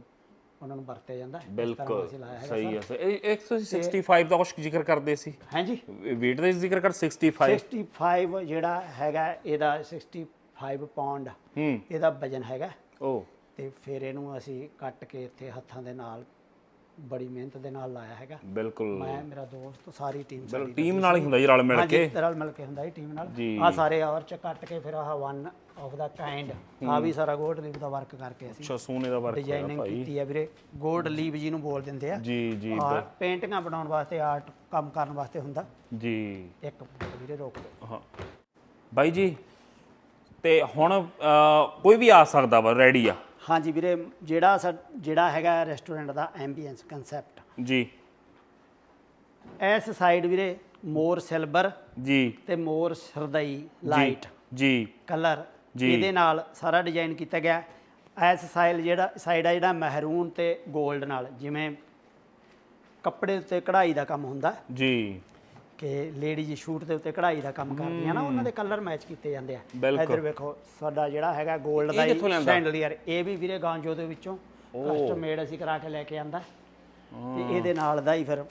ਉਹਨਾਂ ਨੂੰ ਵਰਤਿਆ ਜਾਂਦਾ ਹੈ। ਇਸ ਤਰ੍ਹਾਂ ਬਿਲਕੁਲ ਅਸੀਂ ਲਾਇਆ ਹੈਗਾ ਸਹੀ ਹੈ ਸਹੀ। ਇਹ 165 ਦਾ ਕੁਝ ਜ਼ਿਕਰ ਕਰਦੇ ਸੀ। ਹਾਂਜੀ। weight ਦਾ ਜ਼ਿਕਰ ਕਰ 65 65 ਜਿਹੜਾ ਹੈਗਾ ਇਹਦਾ 65 ਪਾਉਂਡ ਹੂੰ। ਇਹਦਾ ਵਜਨ ਹੈਗਾ। ਉਹ ਤੇ ਫਿਰ ਇਹਨੂੰ ਅਸੀਂ ਕੱਟ ਕੇ ਇੱਥੇ ਹੱਥਾਂ ਦੇ ਨਾਲ ਬੜੀ ਮਿਹਨਤ ਦੇ ਨਾਲ ਲਾਇਆ ਹੈਗਾ। ਬਿਲਕੁਲ। ਮੈਂ ਮੇਰਾ ਦੋਸਤ ਸਾਰੀ ਟੀਮ ਬਿਲਕੁਲ ਟੀਮ ਨਾਲ ਹੀ ਹੁੰਦਾ ਜੀ ਰਲ ਮਿਲ ਹਾਂਜੀ ਕੇ। ਤਰਲ ਮਿਲ ਕੇ ਹੁੰਦਾ ਇਹ ਟੀਮ ਨਾਲ। ਜੀ। ਆ ਸਾਰੇ ਆਵਰ ਚ ਕੱਟ ਕੇ ਫਿਰ ਆਹ ਵਨ ਆਫ ਦਾ ਕਾਈਂਡ ਆ ਵੀ ਸਾਰਾ ਗੋਲਡ ਲੀਵ ਦਾ ਵਰਕ ਕਰਕੇ ਅਸੀਂ ਅੱਛਾ ਸੋਨੇ ਦਾ ਵਰਕ ਡਿਜ਼ਾਈਨਿੰਗ ਕੀਤੀ ਹੈ ਵੀਰੇ। ਗੋਲਡ ਲੀਵ ਜੀ ਨੂੰ ਬੋਲ ਦਿੰਦੇ ਆ। ਜੀ ਜੀ ਆ ਪੇਂਟਿੰਗਾਂ ਬਣਾਉਣ ਵਾਸਤੇ ਆਰਟ ਕੰਮ ਕਰਨ ਵਾਸਤੇ ਹੁੰਦਾ। ਜੀ। ਇੱਕ ਵੀਰੇ ਰੋਕ ਦਿਓ ਹਾਂ। ਬਾਈ ਜੀ ਤੇ ਹੁਣ ਕੋਈ ਵੀ ਆ ਸਕਦਾ ਵਾ ਰੈਡੀ ਆ। ਹਾਂਜੀ ਵੀਰੇ ਜਿਹੜਾ ਜਿਹੜਾ ਹੈਗਾ ਰੈਸਟੋਰੈਂਟ ਦਾ ਐਂਬੀਐਂਸ ਕਨਸੈਪਟ ਜੀ। ਇਸ ਸਾਈਡ ਵੀਰੇ ਮੋਰ ਸਿਲਵਰ ਜੀ। ਤੇ ਮੋਰ ਸਰਦਈ ਲਾਈਟ ਜੀ। ਕਲਰ ਜੀ। ਇਹਦੇ ਨਾਲ ਸਾਰਾ ਡਿਜ਼ਾਈਨ ਕੀਤਾ ਗਿਆ। ਐਸ ਸਾਈਲ ਜਿਹੜਾ ਸਾਈਡ ਆ ਜਿਹੜਾ ਮਹਿਰੂਨ ਤੇ 골ਡ ਨਾਲ ਜਿਵੇਂ ਕੱਪੜੇ ਉੱਤੇ ਕਢਾਈ ਦਾ ਕੰਮ ਹੁੰਦਾ। ਜੀ। ਕਿ ਲੇਡੀਜ਼ ਸ਼ੂਟ ਦੇ ਉੱਤੇ ਕਢਾਈ ਦਾ ਕੰਮ ਕਰਦੀਆਂ ਨਾ ਉਹਨਾਂ ਦੇ ਕਲਰ ਮੈਚ ਕੀਤੇ ਜਾਂਦੇ ਆ। ਇੱਧਰ ਵੇਖੋ ਸਾਡਾ ਜਿਹੜਾ ਹੈਗਾ 골ਡ ਦਾ? ਸ਼ੈਂਡਲੀਅਰ ਇਹ ਵੀ ਵੀਰੇ ਗਾਂਜੋ ਦੇ ਵਿੱਚੋਂ। ਕਸਟਮ ਮੇਡ ਅਸੀਂ ਕਰਾ ਕੇ ਲੈ ਕੇ ਆਂਦਾ। ਤੇ ਇਹਦੇ ਨਾਲ ਦਾ ਹੀ ਫਿਰ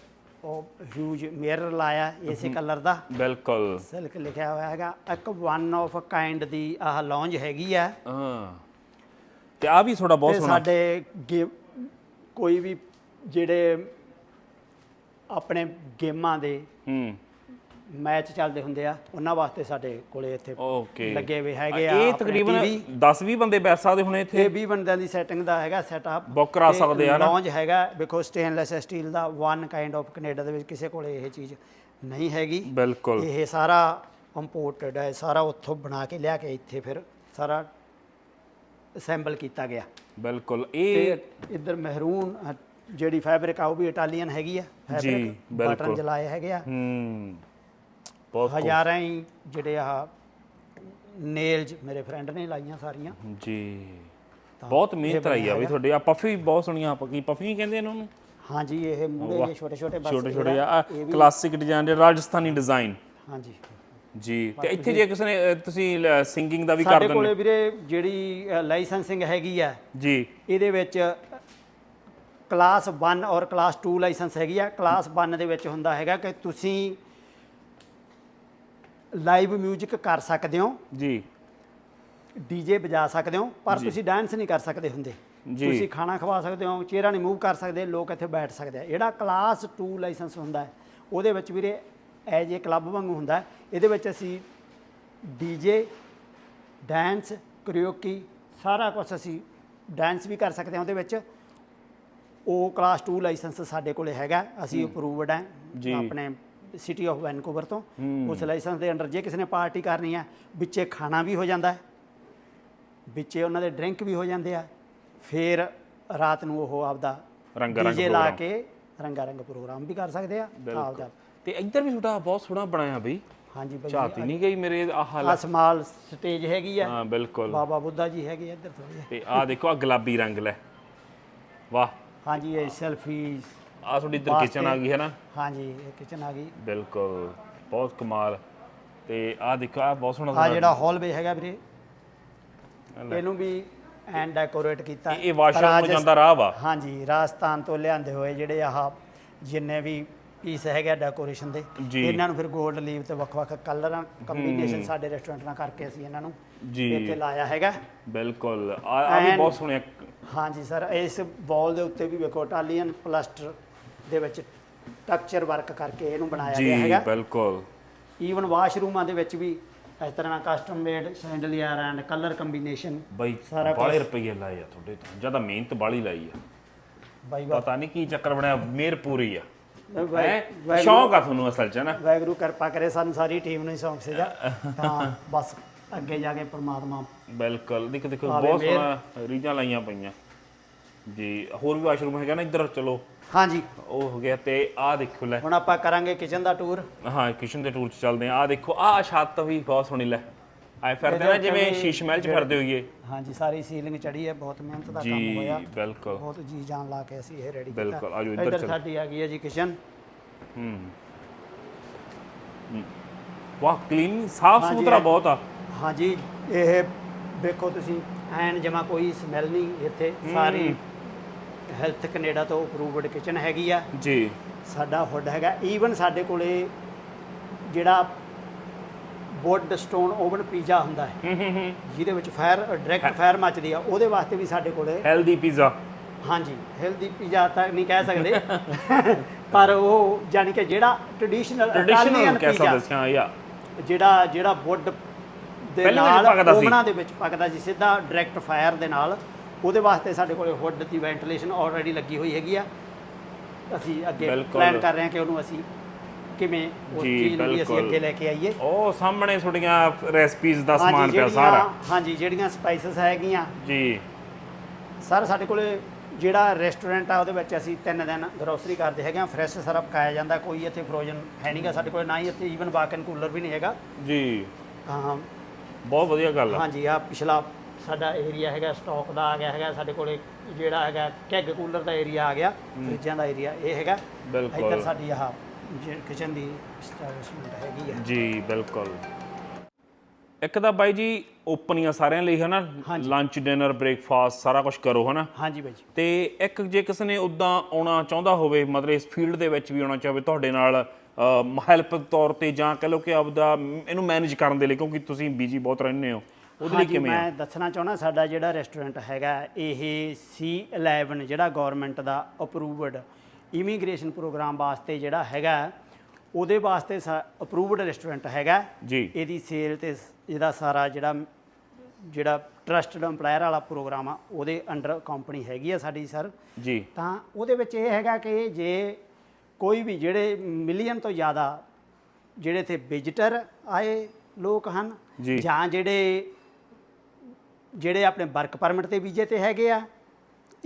ਉਹ ਹਿਊਜ ਮਿਰਰ ਲਾਇਆ ਇਸੇ ਕਲਰ ਦਾ। ਬਿਲਕੁਲ। ਸਿਲਕ ਲਿਖਿਆ ਹੋਇਆ ਹੈਗਾ। ਇੱਕ ਵਨ ਆਫ ਕਾਈਂਡ ਦੀ ਆਹ ਲੌਂਜ ਹੈਗੀ ਆ। ਹਾਂ। ਤੇ ਆ ਵੀ ਤੁਹਾਡਾ ਬਹੁਤ ਸੋਹਣਾ। ਸਾਡੇ ਕੋਈ ਵੀ ਜਿਹੜੇ ਆਪਣੇ ਗੇਮਾਂ ਦੇ ਹੂੰ। ਮੈਚ ਚੱਲਦੇ ਹੁੰਦੇ ਆ ਉਹਨਾਂ ਵਾਸਤੇ ਸਾਡੇ ਕੋਲੇ ਇੱਥੇ ਓਕੇ। ਲੱਗੇ ਹੋਏ ਹੈਗੇ ਆ ਇਹ ਆਪਣੇ ਤਕਰੀਬਨ TV 10 20 ਬੰਦੇ ਬੈਠ ਸਕਦੇ ਹੁਣ ਇੱਥੇ? ਇਹ 20 ਬੰਦਿਆਂ ਦੀ ਸੈਟਿੰਗ ਦਾ ਹੈਗਾ ਸੈਟਅਪ Book ਕਰਾ ਸਕਦੇ ਆ ਨਾ? ਲੌਂਜ ਹੈਗਾ ਬਿਕੋਜ਼ ਸਟੇਨਲੈਸ ਸਟੀਲ ਦਾ ਵਨ ਕਾਈਂਡ ਆਫ ਕੈਨੇਡਾ ਦੇ ਵਿੱਚ ਕਿਸੇ ਕੋਲੇ ਇਹ ਚੀਜ਼ ਨਹੀਂ ਹੈਗੀ। ਬਿਲਕੁਲ। ਇਹ ਸਾਰਾ ਇੰਪੋਰਟਡ ਹੈ ਸਾਰਾ ਉੱਥੋਂ ਬਣਾ ਕੇ ਲਿਆ ਕੇ ਇੱਥੇ ਫਿਰ ਸਾਰਾ ਅਸੈਂਬਲ ਕੀਤਾ ਗਿਆ। ਬਿਲਕੁਲ। ਇਹ ਤੇ ਇੱਧਰ ਮਹਿਰੂਨ ਅ, ਜਿਹੜੀ ਫੈਬਰਿਕ ਆ ਉਹ ਵੀ ਇਟਾਲੀਅਨ ਹੈਗੀ ਆ ਜੀ, ਬਟਨ ਬਿਲਕੁਲ। ਜਲਾਏ ਹੈਗੇ ਆ। ਹੂੰ ਬਹੁਤ ਹਜ਼ਾਰਾਂ ਹੀ ਜਿਹੜੇ ਆ ਨੇਲਜ ਮੇਰੇ ਫਰੈਂਡ ਨੇ ਲਾਈਆਂ ਸਾਰੀਆਂ। ਜੀ ਬਹੁਤ ਮਿਹਨਤ ਰਹੀ ਆ ਵੀ ਤੁਹਾਡੇ। ਆ ਪਫੀ ਬਹੁਤ ਸੋਹਣੀਆਂ ਪੱਕੀ ਪਫੀ ਕਹਿੰਦੇ ਇਹਨਾਂ ਨੂੰ? ਹਾਂਜੀ ਇਹ ਮੂੜੇ ਛੋਟੇ ਛੋਟੇ ਬਸ ਛੋਟੇ ਛੋਟੇ ਆ। ਕਲਾਸਿਕ ਡਿਜ਼ਾਈਨ ਦੇ ਰਾਜਸਥਾਨੀ ਡਿਜ਼ਾਈਨ ਹਾਂਜੀ। ਜੀ ਤੇ ਇੱਥੇ ਜੇ ਕਿਸੇ ਨੇ ਅ, ਤੁਸੀਂ ਸਿੰਗਿੰਗ ਦਾ ਵੀ ਕਰ ਸਾਡੇ ਦਿੰਦੇ ਕੋਲੇ ਵੀਰੇ ਜਿਹੜੀ ਲਾਇਸੈਂਸਿੰਗ ਹੈਗੀ ਆ ਜੀ। ਇਹਦੇ ਵਿੱਚ ਕਲਾਸ 1 ਔਰ ਕਲਾਸ 2 ਲਾਇਸੈਂਸ ਹੈਗੀ ਆ। ਕਲਾਸ 1 ਦੇ ਵਿੱਚ ਹੁੰਦਾ ਹੈਗਾ ਕਿ ਤੁਸੀਂ ਲਾਈਵ 뮤직 ਕਰ ਸਕਦੇ ਹੋ। ਜੀ। ਡੀਜੇ ਵਜਾ ਸਕਦੇ ਹੋ ਪਰ ਤੁਸੀਂ ਡਾਂਸ ਨਹੀਂ ਕਰ ਸਕਦੇ ਹੁੰਦੇ। ਤੁਸੀਂ ਖਾਣਾ ਖਵਾ ਸਕਦੇ ਹੋ ਚਿਹਰਾ ਨਹੀਂ ਮੂਵ ਕਰ ਸਕਦੇ ਲੋਕ ਇੱਥੇ ਬੈਠ ਸਕਦੇ ਆ। ਜਿਹੜਾ ਕਲਾਸ 2 ਲਾਇਸੈਂਸ ਹੁੰਦਾ ਹੈ ਉਹਦੇ ਵਿੱਚ ਵੀਰੇ ਐਜ ਏ ਕਲੱਬ ਵਾਂਗੂ ਹੁੰਦਾ। ਇਹਦੇ ਵਿੱਚ ਅਸੀਂ ਡੀਜੇ ਡਾਂਸ ਕਰਿਓਕੀ ਸਾਰਾ ਕੁਝ ਅਸੀਂ ਡਾਂਸ ਵੀ ਕਰ ਸਕਦੇ ਹਾਂ ਉਹਦੇ ਵਿੱਚ। ਉਹ ਕਲਾਸ 2 ਲਾਇਸੈਂਸ ਸਾਡੇ ਕੋਲੇ ਹੈਗਾ ਅਸੀਂ ਅਪਰੂਵਡ ਹੈ। ਆਪਣੇ ਸਿਟੀ ਆਫ ਵੈਨਕੂਵਰ ਤੋਂ। ਉਸ ਲਾਇਸੈਂਸ ਦੇ ਅੰਡਰ ਜੇ ਕਿਸੇ ਨੇ ਪਾਰਟੀ ਕਰਨੀ ਹੈ ਵਿੱਚੇ ਖਾਣਾ ਵੀ ਹੋ ਜਾਂਦਾ ਹੈ ਵਿੱਚੇ ਉਹਨਾਂ ਦੇ ਡਰਿੰਕ ਵੀ ਹੋ ਜਾਂਦੇ ਆ ਫਿਰ ਰਾਤ ਨੂੰ ਉਹ ਆਪਦਾ ਰੰਗਾ ਰੰਗ ਡੀਜੇ ਲਾ। ਕੇ ਰੰਗਾ ਰੰਗ ਪ੍ਰੋਗਰਾਮ ਵੀ ਕਰ ਸਕਦੇ ਆ ਆਪਦਾ। ਤੇ ਇੱਧਰ ਵੀ ਤੁਹਾਡਾ ਬਹੁਤ ਸੋਹਣਾ ਬਣਾਇਆ ਬਈ। ਹਾਂਜੀ ਬਈ ਝਾਤੀ ਨਹੀਂ ਗਈ ਮੇਰੇ ਆਹ ਹਾਲ ਆ ਸਮਾਲ ਸਟੇਜ ਹੈਗੀ ਆ। ਹਾਂ ਬਿਲਕੁਲ। ਬਾਬਾ ਬੁੱਧਾ ਜੀ ਹੈਗੇ ਇੱਧਰ ਥੋੜੇ ਤੇ ਆਹ ਦੇਖੋ ਆ ਗੁਲਾਬੀ ਰੰਗ ਲੈ। ਵਾਹ। ਹਾਂਜੀ ਇਹ ਸੈਲਫੀ ਆ ਤੁਹਾਡੀ ਇੱਧਰ ਕਿਚਨ ਆ ਗਈ ਹੈ ਨਾ ਹਾਂਜੀ ਇਹ ਕਿਚਨ ਆ ਗਈ। ਬਿਲਕੁਲ ਬਹੁਤ ਕਮਾਲ। ਤੇ ਆਹ ਦੇਖੋ ਆ ਬਹੁਤ ਸੋਹਣਾ ਆ ਜਿਹੜਾ ਹਾਲਵੇ ਹੈਗਾ ਵੀਰੇ ਇਹਨੂੰ ਵੀ ਐਂਡ ਡੈਕੋਰੇਟ ਕੀਤਾ। ਇਹ- ਵਾਸ਼ਰੂਮ ਜਾਂਦਾ ਰਾਹ ਵਾ। ਹਾਂਜੀ ਰਾਜਸਥਾਨ ਤੋਂ ਲਿਆਂਦੇ ਹੋਏ ਜਿਹੜੇ ਆਹ ਜਿੰਨੇ ਵੀ ਪੀਸ ਹੈਗੇ ਡੈਕੋਰੇਸ਼ਨ ਦੇ। ਜੀ। ਇਹਨਾਂ ਨੂੰ ਫਿਰ 골ਡ ਲੀਵ ਤੇ ਵੱਖ-ਵੱਖ ਕਲਰਾਂ ਕੰਬੀਨੇਸ਼ਨ ਸਾਡੇ ਰੈਸਟੋਰੈਂਟ ਨਾਲ ਕਰਕੇ ਅਸੀਂ ਇਹਨਾਂ ਨੂੰ ਜੀ। ਇੱਥੇ ਲਾਇਆ ਹੈਗਾ। ਬਿਲਕੁਲ। ਆ ਆ ਵੀ And- ਬਹੁਤ ਸੋਹਣੇ ਹਾਂਜੀ ਸਰ ਇਸ ਵਾਲ ਦੇ ਉੱਤੇ ਵੀ ਵੇਖੋ ਇਟਾਲੀਅਨ ਪਲਾਸਟਰ ਦੇ ਵਿੱਚ ਟੈਕਸਚਰ ਵਰਕ ਕਰਕੇ ਇਹਨੂੰ ਬਣਾਇਆ ਗਿਆ ਜੀ ਹੈਗਾ। ਬਿਲਕੁਲ। ਈਵਨ ਵਾਸ਼ਰੂਮਾਂ ਦੇ ਵਿੱਚ ਵੀ ਇਸ ਤਰ੍ਹਾਂ custom made chandelier and colour combination ਬਾਈ ਸਾਰਾ ਬਾਲੇ ਰੁਪਏ ਲਾਏ ਆ ਤੁਹਾਡੇ ਤੋਂ। ਜ਼ਿਆਦਾ ਮਿਹਨਤ ਬਾਲੀ ਲਾਈ ਆ। ਬਾਈ ਪਤਾ ਨਹੀਂ ਕੀ ਚੱਕਰ ਬਣਿਆ ਮੇਰ ਪੂਰੀ ਆ। ਹੈ। ਸ਼ੌਂਕ ਆ ਤੁਹਾਨੂੰ ਅਸਲ 'ਚ ਨਾ। ਵਾਹਿਗੁਰੂ ਕਿਰਪਾ ਕਰੇ ਸਾਨੂੰ ਸਾਰੀ ਟੀਮ ਨੂੰ ਹੀ ਸ਼ੌਂਕ ਸੀਗਾ। ਤਾਂ ਬਸ ਅੱਗੇ ਜਾ ਕੇ ਪ੍ਰਮਾਤਮਾ ਬਿਲਕੁਲ। ਦੇਖ ਦੇਖੋ ਬਹੁਤ। ਸੋਹਣਾ ਰੀਜਾਂ ਲਾਈਆਂ ਪਈਆਂ। ਜੀ ਹੋਰ ਵੀ ਵਾਸ਼ਰੂਮ ਹੈਗਾ ਨਾ ਇੱਧਰ ਚਲੋ। ਹਾਂਜੀ। ਉਹ ਹੋ ਗਿਆ ਤੇ ਆਹ ਦੇਖੋ ਲੈ। ਹੁਣ ਆਪਾਂ ਕਰਾਂਗੇ ਕਿਚਨ ਦਾ ਟੂਰ। ਹਾਂ ਕਿਚਨ ਦੇ ਟੂਰ 'ਚ ਚੱਲਦੇ ਆ ਆਹ ਦੇਖੋ ਆਹ ਛੱਤ ਵੀ ਬਹੁਤ ਸੋਹਣੀ ਲੈ। ਆਏ ਫਿਰਦੇ ਨਾ ਜਿਵੇਂ ਸ਼ੀਸ਼ ਮਹਿਲ 'ਚ ਫਿਰਦੇ ਹੋਈਏ। ਹਾਂਜੀ ਸਾਰੀ ਸੀਲਿੰਗ ਚੜੀ ਹੈ ਬਹੁਤ ਮਿਹਨਤ ਦਾ ਕੰਮ ਜੀ ਹੋਇਆ। ਬਿਲਕੁਲ। ਬਹੁਤ ਜੀ ਜਾਨ ਲਾ ਕੇ ਅਸੀਂ ਇਹ ਰੈਡੀ ਕੀਤਾ। ਬਿਲਕੁਲ, ਆਜੋ ਇੱਧਰ ਇੱਧਰ ਚੱਲ। ਸਾਡੀ ਆ ਗਈ ਹੈ ਜੀ ਕਿਚਨ ਹੂੰ। ਵਾਹ ਕਲੀਨ ਸਾਫ਼ ਸੁਥਰਾ ਬਹੁਤ ਆ। ਹਾਂਜੀ ਇਹ ਦੇਖੋ ਤੁਸੀਂ ਐਨ ਜਮਾ ਕੋਈ ਸਮੈਲ ਨਹੀਂ ਇੱਥੇ। ਸਾਰੀ ਹੈਲਥ ਕੈਨੇਡਾ ਤੋਂ ਅਪਰੂਵਡ ਕਿਚਨ ਹੈਗੀ ਆ। ਜੀ। ਸਾਡਾ ਹੁੱਡ ਹੈਗਾ। ਈਵਨ ਸਾਡੇ ਕੋਲੇ ਜਿਹੜਾ ਵੁੱਡ ਸਟੋਨ ਓਵਨ ਪੀਜ਼ਾ ਹੁੰਦਾ ਹੈ। ਜਿਹਦੇ ਵਿੱਚ ਫਾਇਰ ਡਾਇਰੈਕਟ ਫਾਇਰ ਮੱਚਦੀ ਆ ਉਹਦੇ ਵਾਸਤੇ ਵੀ ਸਾਡੇ ਕੋਲੇ ਹੈਲਦੀ ਪੀਜ਼ਾ ਹਾਂਜੀ ਹੈਲਦੀ ਪੀਜ਼ਾ ਤਾਂ ਨਹੀਂ ਕਹਿ ਸਕਦੇ। ਪਰ ਉਹ ਯਾਨੀ ਕਿ ਜਿਹੜਾ ਟ੍ਰੈਡੀਸ਼ਨਲ ਟ੍ਰੈਡੀਸ਼ਨਲ ਕਹਿ ਸਕਦੇ ਹਾਂ ਯਾ ਜਿਹੜਾ ਜਿਹੜਾ ਵੁੱਡ ਦੇ ਨਾਲ। ਓਵਨਾਂ ਦੇ ਵਿੱਚ ਪੱਕਦਾ ਸੀ ਸਿੱਧਾ ਡਾਇਰੈਕਟ ਫਾਇਰ ਦੇ ਨਾਲ। ਉਹਦੇ ਵਾਸਤੇ ਸਾਡੇ ਕੋਲੇ ਹੁੱਡ ਦੀ ਵੈਂਟੀਲੇਸ਼ਨ ਆਲਰੇਡੀ ਲੱਗੀ ਹੋਈ ਹੈਗੀ ਆ। ਅਸੀਂ ਅੱਗੇ। ਪਲਾਨ ਕਰ ਰਹੇ ਹਾਂ ਕਿ ਉਹਨੂੰ ਅਸੀਂ ਕਿਵੇਂ ਉਸ ਜੀ, ਚੀਜ਼ ਨੂੰ ਵੀ ਅਸੀਂ ਬਿਲਕੁਲ। ਅੱਗੇ ਲੈ ਕੇ ਆਈਏ। ਉਹ ਸਾਹਮਣੇ ਤੁਹਾਡੀਆਂ ਰੈਸਪੀਜ਼ ਦਾ ਸਮਾਨ ਪਿਆ ਸਾਰਾ। ਹਾਂਜੀ ਜਿਹੜੀਆਂ ਸਪਾਈਸਸ ਹੈਗੀਆਂ। ਜੀ। ਸਰ ਸਾਡੇ ਕੋਲੇ ਜਿਹੜਾ ਰੈਸਟੋਰੈਂਟ ਆ ਉਹਦੇ ਵਿੱਚ ਅਸੀਂ ਤਿੰਨ ਦਿਨ ਗਰੋਸਰੀ ਕਰਦੇ ਹੈਗੇ ਆ ਫਰੈਸ਼ ਸਾਰਾ ਪਕਾਇਆ ਜਾਂਦਾ ਕੋਈ ਇੱਥੇ ਫਰੋਜ਼ਨ ਹੈ ਨਹੀਂਗਾ ਸਾਡੇ ਕੋਲੇ ਨਾ ਹੀ ਇੱਥੇ ਈਵਨ ਵਾਕਨ ਕੂਲਰ ਵੀ ਨਹੀਂ ਹੈਗਾ। ਜੀ। ਹਾਂ। ਬਹੁਤ ਵਧੀਆ ਗੱਲ ਆ। ਹਾਂਜੀ ਆ ਪਿਛਲਾ ਸਾਡਾ ਏਰੀਆ ਹੈਗਾ ਸਟਾਕ ਦਾ ਆ ਗਿਆ ਹੈਗਾ ਸਾਡੇ ਕੋਲੇ ਜਿਹੜਾ ਹੈਗਾ ਕੈਗ ਕੂਲਰ ਦਾ ਏਰੀਆ ਆ ਗਿਆ ਫਰਿੱਜਾਂ ਦਾ ਏਰੀਆ ਇਹ ਹੈਗਾ। ਬਿਲਕੁਲ। ਇੱਧਰ ਸਾਡੀ ਆਹ ਕਿਚਨ ਦੀ ਸਟੈਬਲਿਸ਼ਮੈਂਟ ਹੈਗੀ ਆ। ਜੀ ਬਿਲਕੁਲ। ਇੱਕ ਤਾਂ ਬਾਈ ਜੀ ਓਪਨ ਹੀ ਆ ਸਾਰਿਆਂ ਲਈ ਹਨਾ ਲੰਚ ਡਿਨਰ ਬ੍ਰੇਕਫਾਸਟ ਸਾਰਾ ਕੁਝ ਕਰੋ ਹਨਾ। ਹਾਂਜੀ ਬਾਈ ਜੀ। ਤੇ ਇੱਕ ਜੇ ਕਿਸੇ ਨੇ ਉਦਾਂ ਆਉਣਾ ਚਾਹੁੰਦਾ ਹੋਵੇ ਮਤਲਬ ਇਸ ਫੀਲਡ ਦੇ ਵਿੱਚ ਵੀ ਆਉਣਾ ਚਾਹਵੇ ਤੁਹਾਡੇ ਨਾਲ ਹੈਲਪ ਤੌਰ ਤੇ ਜਾਂ ਕਹ ਲਓ ਕਿ ਆਪਦਾ ਇਹਨੂੰ ਮੈਨੇਜ ਕਰਨ ਦੇ ਲਈ ਕਿਉਂਕਿ ਤੁਸੀਂ ਬੀਜੀ ਬਹੁਤ ਰਹਿੰਦੇ ਹੋ ਉਹਦੇ ਲਈ ਕਿਵੇਂ ਮੈਂ ਦੱਸਣਾ ਚਾਹੁੰਦਾ ਸਾਡਾ ਜਿਹੜਾ ਰੈਸਟੋਰੈਂਟ ਹੈਗਾ ਇਹ C11 ਜਿਹੜਾ ਗਵਰਨਮੈਂਟ ਦਾ ਅਪਰੂਵਡ ਇਮੀਗ੍ਰੇਸ਼ਨ ਪ੍ਰੋਗਰਾਮ ਵਾਸਤੇ ਜਿਹੜਾ ਹੈਗਾ ਉਹਦੇ ਵਾਸਤੇ ਅਪਰੂਵਡ ਰੈਸਟੋਰੈਂਟ ਹੈਗਾ। ਜੀ। ਇਹਦੀ ਸੇਲ ਤੇ ਇਹਦਾ ਸਾਰਾ ਜਿਹੜਾ ਜਿਹੜਾ ਟਰਸਟਡ EMPLOYER ਵਾਲਾ ਪ੍ਰੋਗਰਾਮ ਆ ਉਹਦੇ ਅੰਡਰ ਕੰਪਨੀ ਹੈਗੀ ਆ ਸਾਡੀ ਸਰ ਜੀ। ਤਾਂ ਉਹਦੇ ਵਿੱਚ ਇਹ ਹੈਗਾ ਕਿ ਜੇ ਕੋਈ ਵੀ ਜਿਹੜੇ ਮਿਲੀਅਨ ਤੋਂ ਜ਼ਿਆਦਾ ਜਿਹੜੇ ਇੱਥੇ ਵਿਜ਼ਿਟਰ ਆਏ ਲੋਕ ਹਨ। ਜਾਂ। ਜਿਹੜੇ ਜਿਹੜੇ ਆਪਣੇ ਵਰਕ ਪਰਮਿਟ ਤੇ ਵੀਜ਼ੇ ਤੇ ਹੈਗੇ ਆ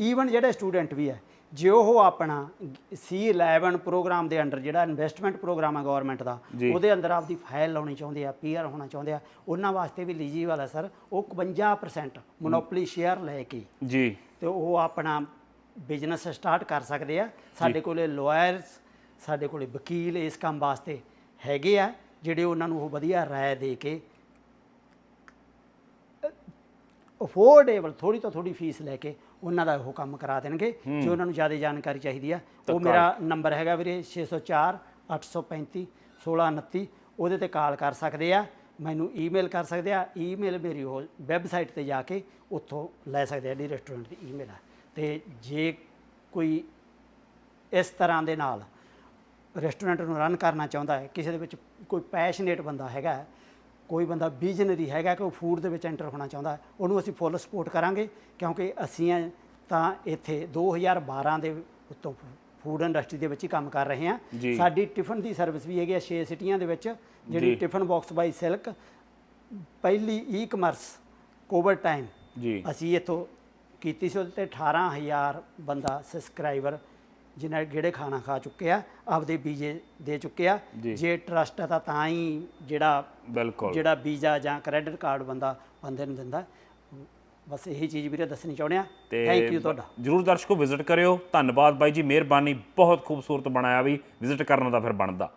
ਈਵਨ ਜਿਹੜੇ ਸਟੂਡੈਂਟ ਵੀ ਆ ਜੇ ਉਹ ਆਪਣਾ C11 ਪ੍ਰੋਗਰਾਮ ਦੇ ਅੰਡਰ ਜਿਹੜਾ ਇਨਵੈਸਟਮੈਂਟ ਪ੍ਰੋਗਰਾਮ ਆ ਗਵਰਨਮੈਂਟ ਦਾ। ਉਹਦੇ ਅੰਦਰ ਆਪਦੀ ਫਾਈਲ ਲਾਉਣੀ ਚਾਹੁੰਦੇ ਆ ਪੀਆਰ ਹੋਣਾ ਚਾਹੁੰਦੇ ਆ ਉਹਨਾਂ ਵਾਸਤੇ ਵੀ ਐਲੀਜੀਬਲ ਆ ਸਰ ਉਹ 51% ਮੋਨੋਪੋਲੀ ਸ਼ੇਅਰ ਲੈ ਕੇ ਜੀ। ਤੇ ਉਹ ਆਪਣਾ ਬਿਜ਼ਨਸ ਸਟਾਰਟ ਕਰ ਸਕਦੇ ਆ। ਸਾਡੇ ਕੋਲੇ ਲਾਇਰਸ ਸਾਡੇ ਕੋਲੇ ਵਕੀਲ ਇਸ ਕੰਮ ਵਾਸਤੇ ਹੈਗੇ ਆ ਜਿਹੜੇ ਉਹਨਾਂ ਨੂੰ ਉਹ ਵਧੀਆ ਰਾਏ ਦੇ ਕੇ ਅਫੋਰਡੇਬਲ ਥੋੜੀ ਤੋਂ ਥੋੜੀ ਫੀਸ ਲੈ ਕੇ ਉਹਨਾਂ ਦਾ ਉਹ ਕੰਮ ਕਰਾ ਦੇਣਗੇ ਜੇ ਉਹਨਾਂ ਨੂੰ ਜ਼ਿਆਦਾ ਜਾਣਕਾਰੀ ਚਾਹੀਦੀ ਆ। ਉਹ ਮੇਰਾ ਨੰਬਰ ਹੈਗਾ ਵੀਰੇ 604 835 1629 ਉਹਦੇ ਤੇ ਕਾਲ ਕਰ ਸਕਦੇ ਆ। ਮੈਨੂੰ ਈਮੇਲ ਕਰ ਸਕਦੇ ਆ। ਈਮੇਲ ਮੇਰੀ ਉਹ ਵੈਬਸਾਈਟ ਤੇ ਜਾ ਕੇ ਉੱਥੋਂ ਲੈ ਸਕਦੇ ਆ ਜਿਹੜੀ ਰੈਸਟੋਰੈਂਟ ਦੀ ਈਮੇਲ ਆ। ਤੇ ਜੇ ਕੋਈ ਇਸ ਤਰ੍ਹਾਂ ਦੇ ਨਾਲ ਰੈਸਟੋਰੈਂਟ ਨੂੰ ਰਨ ਕਰਨਾ ਚਾਹੁੰਦਾ ਹੈ ਕਿਸੇ ਦੇ ਵਿੱਚ ਕੋਈ ਪੈਸ਼ਨੇਟ ਬੰਦਾ ਹੈਗਾ ਕੋਈ ਬੰਦਾ ਵਿਜ਼ਨਰੀ ਹੈਗਾ ਕਿ ਉਹ ਫੂਡ ਦੇ ਵਿੱਚ ਐਂਟਰ ਹੋਣਾ ਚਾਹੁੰਦਾ ਹੈ, ਉਹਨੂੰ ਅਸੀਂ ਫੁੱਲ ਸਪੋਰਟ ਕਰਾਂਗੇ ਕਿਉਂਕਿ ਅਸੀਂ ਤਾਂ ਇੱਥੇ 2012 ਦੇ ਉੱਤੋਂ ਫੂਡ ਇੰਡਸਟਰੀ ਦੇ ਵਿੱਚ ਹੀ ਕੰਮ ਕਰ ਰਹੇ ਹਾਂ। ਸਾਡੀ ਟਿਫਨ ਦੀ ਸਰਵਿਸ ਵੀ ਹੈਗੀ ਆ 6 ਸਿਟੀਆਂ ਦੇ ਵਿੱਚ ਜਿਹੜੀ। ਟਿਫਨ ਬਾਕਸ ਬਾਈ ਸਿਲਕ ਪਹਿਲੀ ਈ-ਕਮਰਸ ਕੋਵਿਡ ਟਾਈਮ ਜੀ ਅਸੀਂ ਇੱਥੋਂ ਕੀਤੀ ਸੀ ਉਹਦੇ ਤੇ 18000 ਬੰਦਾ ਸਬਸਕ੍ਰਾਈਬਰ ਜਿਨ੍ਹਾਂ ਜਿਹੜੇ ਖਾਣਾ ਖਾ ਚੁੱਕੇ ਆ ਆਪਦੇ ਵੀਜ਼ੇ ਦੇ ਚੁੱਕੇ ਆ। ਜੀ। ਜੇ ਟਰਸਟ ਆ ਤਾਂ ਤਾਂ ਹੀ ਜਿਹੜਾ ਬਿਲਕੁਲ। ਜਿਹੜਾ ਵੀਜ਼ਾ ਜਾਂ ਕ੍ਰੈਡਿਟ ਕਾਰਡ ਬੰਦਾ ਬੰਦੇ ਨੂੰ ਦਿੰਦਾ। ਬਸ ਇਹੀ ਚੀਜ਼ ਵੀਰੇ ਦੱਸਣੀ ਚਾਹੁੰਦੇ ਆ। ਥੈਂਕ ਯੂ ਤੁਹਾਡਾ। ਜਰੂਰ ਦਰਸ਼ਕੋ ਵਿਜ਼ਿਟ ਕਰਿਓ। ਧੰਨਵਾਦ ਬਾਈ ਜੀ ਮਿਹਰਬਾਨੀ ਬਹੁਤ ਖੂਬਸੂਰਤ ਬਣਾਇਆ ਵੀ। ਵਿਜ਼ਿਟ ਕਰਨ ਦਾ ਫਿਰ ਬਣਦਾ।